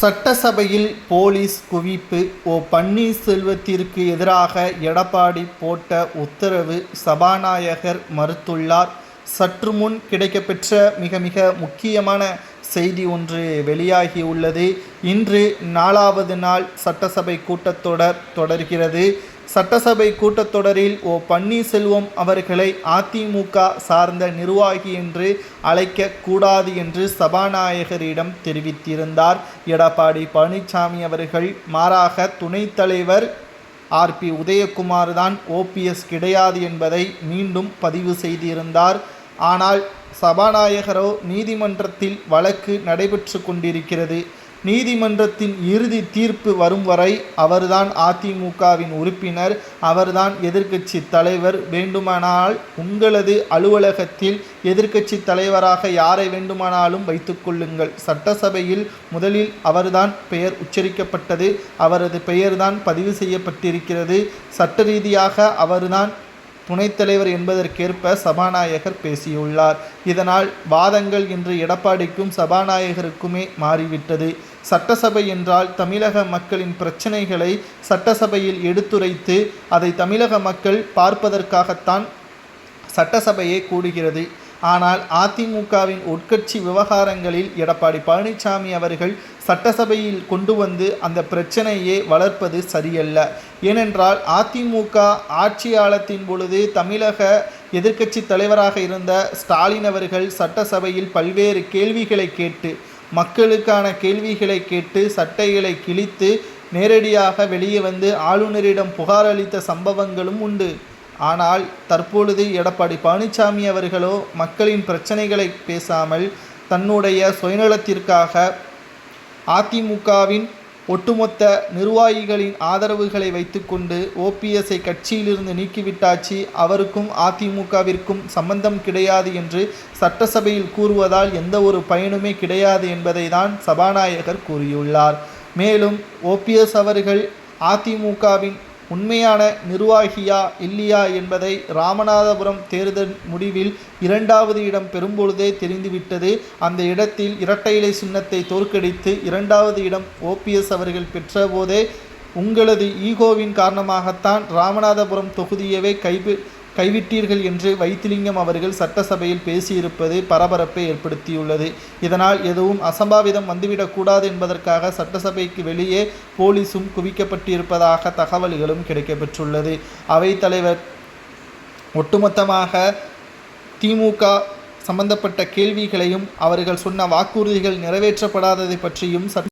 சட்டசபையில் போலீஸ் குவிப்பு ஓ பன்னீர்செல்வத்திற்கு எதிராக எடப்பாடி போட்ட உத்தரவு சபாநாயகர் மறுத்துள்ளார். சற்று முன் கிடைக்கப்பெற்ற மிக மிக முக்கியமான செய்தி ஒன்று வெளியாகியுள்ளது. இன்று நாலாவது நாள் சட்டசபை கூட்டத்தொடர் தொடர்கிறது. சட்டசபை கூட்டத்தொடரில் ஓ பன்னீர்செல்வம் அவர்களை அதிமுக சார்ந்த நிர்வாகி என்று அழைக்க கூடாது என்று சபாநாயகரிடம் தெரிவித்திருந்தார். எடப்பாடி பழனிசாமி அவர்கள் மாறாக துணைத் தலைவர் ஆர்பி உதயகுமார் தான் ஓபிஎஸ் கிடையாது என்பதை மீண்டும் பதிவு செய்திருந்தார். ஆனால் சபாநாயகரோ நீதிமன்றத்தில் வழக்கு நடைபெற்று கொண்டிருக்கிறது. நீதிமன்றத்தின் இறுதி தீர்ப்பு வரும் வரை அவர்தான் அதிமுகவின் உறுப்பினர் அவர்தான் எதிர்க்கட்சி தலைவர் வேண்டுமானால் உங்களது அலுவலகத்தில் எதிர்க்கட்சி தலைவராக யாரை வேண்டுமானாலும் வைத்துக்கொள்ளுங்கள் சட்டசபையில் முதலில் அவர்தான் பெயர் உச்சரிக்கப்பட்டது அவரது பெயர்தான் பதிவு செய்யப்பட்டிருக்கிறது. சட்ட ரீதியாக அவர்தான் துணைத் தலைவர் என்பதற்கேற்ப சபாநாயகர் பேசியுள்ளார். இதனால் வாதங்கள் இன்று எடப்பாடிக்கும் சபாநாயகருக்குமே மாறிவிட்டது. சட்டசபை என்றால் தமிழக மக்களின் பிரச்சனைகளை சட்டசபையில் எடுத்துரைத்து அதை தமிழக மக்கள் பார்ப்பதற்காகத்தான் சட்டசபையே கூடுகிறது. ஆனால் அதிமுகவின் உட்கட்சி விவகாரங்களில் எடப்பாடி பழனிசாமி அவர்கள் சட்டசபையில் கொண்டு வந்து அந்த பிரச்சனையை வளர்ப்பது சரியல்ல. ஏனென்றால் அதிமுக ஆட்சியாளத்தின் பொழுது தமிழக எதிர்க்கட்சி தலைவராக இருந்த ஸ்டாலின் அவர்கள் சட்டசபையில் பல்வேறு கேள்விகளை கேட்டு மக்களுக்கான கேள்விகளை கேட்டு சட்டைகளை கிழித்து நேரடியாக வெளியே வந்து ஆளுநரிடம் புகார் அளித்த சம்பவங்களும் உண்டு. ஆனால் தற்பொழுது எடப்பாடி பழனிசாமி அவர்களோ மக்களின் பிரச்சனைகளை பேசாமல் தன்னுடைய சுயநலத்திற்காக அதிமுகவின் ஒட்டுமொத்த நிர்வாகிகளின் ஆதரவுகளை வைத்துக்கொண்டு ஓபிஎஸ்ஐ கட்சியிலிருந்து நீக்கிவிட்டாச்சு அவருக்கும் அதிமுகவிற்கும் சம்பந்தம் கிடையாது என்று சட்டசபையில் கூறுவதால் எந்த ஒரு பயனுமே கிடையாது என்பதை தான் சபாநாயகர் கூறியுள்ளார். மேலும் ஓபிஎஸ் அவர்கள் அதிமுகவின் உண்மையான நிர்வாகியா இல்லையா என்பதை ராமநாதபுரம் தேர்தல் முடிவில் இரண்டாவது இடம் பெறும்பொழுதே தெரிந்துவிட்டது. அந்த இடத்தில் இரட்டை இலை சின்னத்தை தோற்கடித்து இரண்டாவது இடம் ஓபிஎஸ் அவர்கள் பெற்றபோதே உங்களது ஈகோவின் காரணமாகத்தான் ராமநாதபுரம் தொகுதியவே கைவி கைவிட்டீர்கள் என்று வைத்திலிங்கம் அவர்கள் சட்டசபையில் பேசியிருப்பது பரபரப்பை ஏற்படுத்தியுள்ளது. இதனால் எதுவும் அசம்பாவிதம் வந்துவிடக்கூடாது என்பதற்காக சட்டசபைக்கு வெளியே போலீஸும் குவிக்கப்பட்டிருப்பதாக தகவல்களும் கிடைக்கப்பெற்றுள்ளது. அவைத்தலைவர் ஒட்டுமொத்தமாக திமுக சம்பந்தப்பட்ட கேள்விகளையும் அவர்கள் சொன்ன வாக்குறுதிகள் நிறைவேற்றப்படாததை பற்றியும் சட்ட